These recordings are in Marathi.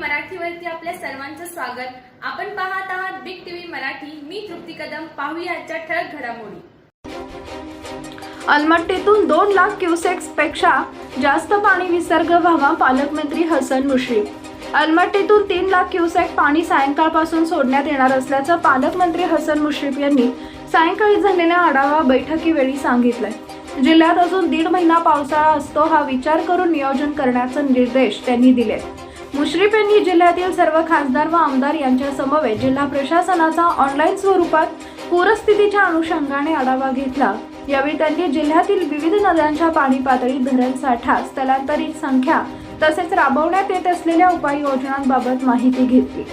मराठीवरती आपल्या सर्वांचं स्वागत. आपण पाहत आहात बिग टीव्ही मराठी. मी तृप्ती कदम. पाहूया आजच्या ठळक घडामोडी. अलमट्टीतून दोन लाख क्युसेक्सपेक्षा जास्त पाणी विसर्ग व्हावा पालकमंत्री हसन मुश्रीफ. अलमट्टीतून तीन लाख क्युसेक पाणी सायंकाळपासून सोडण्यात येणार असल्याचं पालकमंत्री हसन मुश्रीफ यांनी सायंकाळी झालेल्या आढावा बैठकीवेळी सांगितलंय. जिल्ह्यात अजून दीड महिना पावसाळा असतो हा विचार करून नियोजन करण्याचे निर्देश त्यांनी दिले मुश्रीफ यांनी जिल्ह्यातील सर्व खासदार व आमदार यांच्या समवेत जिल्हा प्रशासनाचा ऑनलाईन स्वरूपात पूरस्थितीच्या अनुषंगाने आढावा घेतला. यावेळी त्यांनी जिल्ह्यातील विविध नद्यांच्या पाणी पातळी धरण साठा स्थलांतरित संख्या तसेच राबवण्यात येत असलेल्या उपाययोजनांबाबत माहिती घेतली.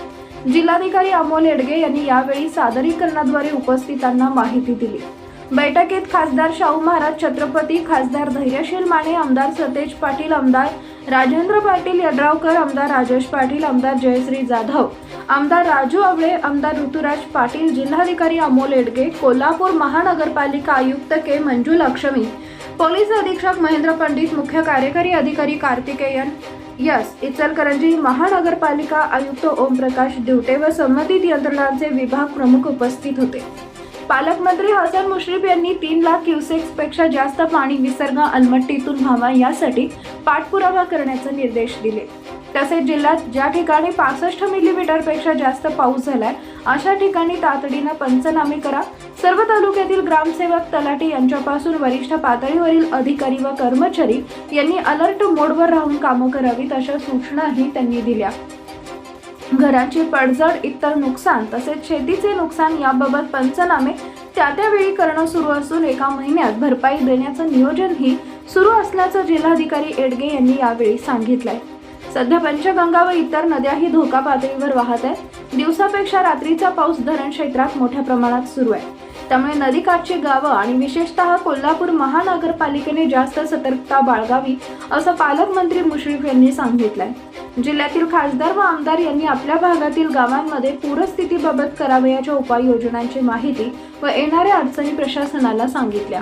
जिल्हाधिकारी अमोल येडगे यांनी यावेळी सादरीकरणाद्वारे उपस्थितांना माहिती दिली. बैठकीत खासदार शाहू महाराज छत्रपती खासदार धैर्यशील माने आमदार सतेज पाटील आमदार राजेंद्र पाटील यड्रावकर आमदार राजेश पाटील आमदार जयश्री जाधव आमदार राजू आवळे आमदार ऋतुराज पाटील जिल्हाधिकारी अमोल एडगे कोल्हापूर महानगरपालिका आयुक्त के मंजू लक्ष्मी पोलीस अधीक्षक महेंद्र पंडित मुख्य कार्यकारी अधिकारी कार्तिकेयन यस इचलकरंजी महानगरपालिका आयुक्त ओमप्रकाश दिवटे व संबंधित यंत्रणांचे विभाग प्रमुख उपस्थित होते. पालकमंत्री हसन मुश्रीफ यांनी तीन लाख क्युसेक्सपेक्षा जास्त पाणी विसर्ग अलमट्टीतून व्हावा यासाठी पाठपुरावा करण्याचे निर्देश दिले. तसेच जिल्ह्यात ज्या ठिकाणी पासष्ट मिलीमीटरपेक्षा जास्त पाऊस झालाय अशा ठिकाणी तातडीनं पंचनामे करा. सर्व तालुक्यातील ग्रामसेवक तलाठी यांच्यापासून वरिष्ठ पातळीवरील अधिकारी व कर्मचारी यांनी अलर्ट मोडवर राहून कामं करावीत अशा सूचनाही त्यांनी दिल्या. घराची पडझड इतर नुकसान तसेच शेतीचे नुकसान याबाबत पंचनामे त्या त्यावेळी करणं सुरू असून एका महिन्यात भरपाई देण्याचं नियोजनही सुरू असल्याचं जिल्हाधिकारी एडगे यांनी यावेळी सांगितलंय. सध्या पंचगंगा व इतर नद्याही धोका पातळीवर वाहत आहेत. दिवसापेक्षा रात्रीचा पाऊस धरण क्षेत्रात मोठ्या प्रमाणात सुरू आहे. त्यामुळे नदीकाठची गावं आणि विशेषतः कोल्हापूर महानगरपालिकेने जास्त सतर्कता बाळगावी असं पालकमंत्री मुश्रीफ यांनी सांगितलंय. जिल्ह्यातील खासदार व आमदार यांनी आपल्या भागातील गावांमध्ये पूरस्थितीबाबत करावयाच्या उपाययोजनांची माहिती व येणाऱ्या अडचणी प्रशासनाला सांगितल्या.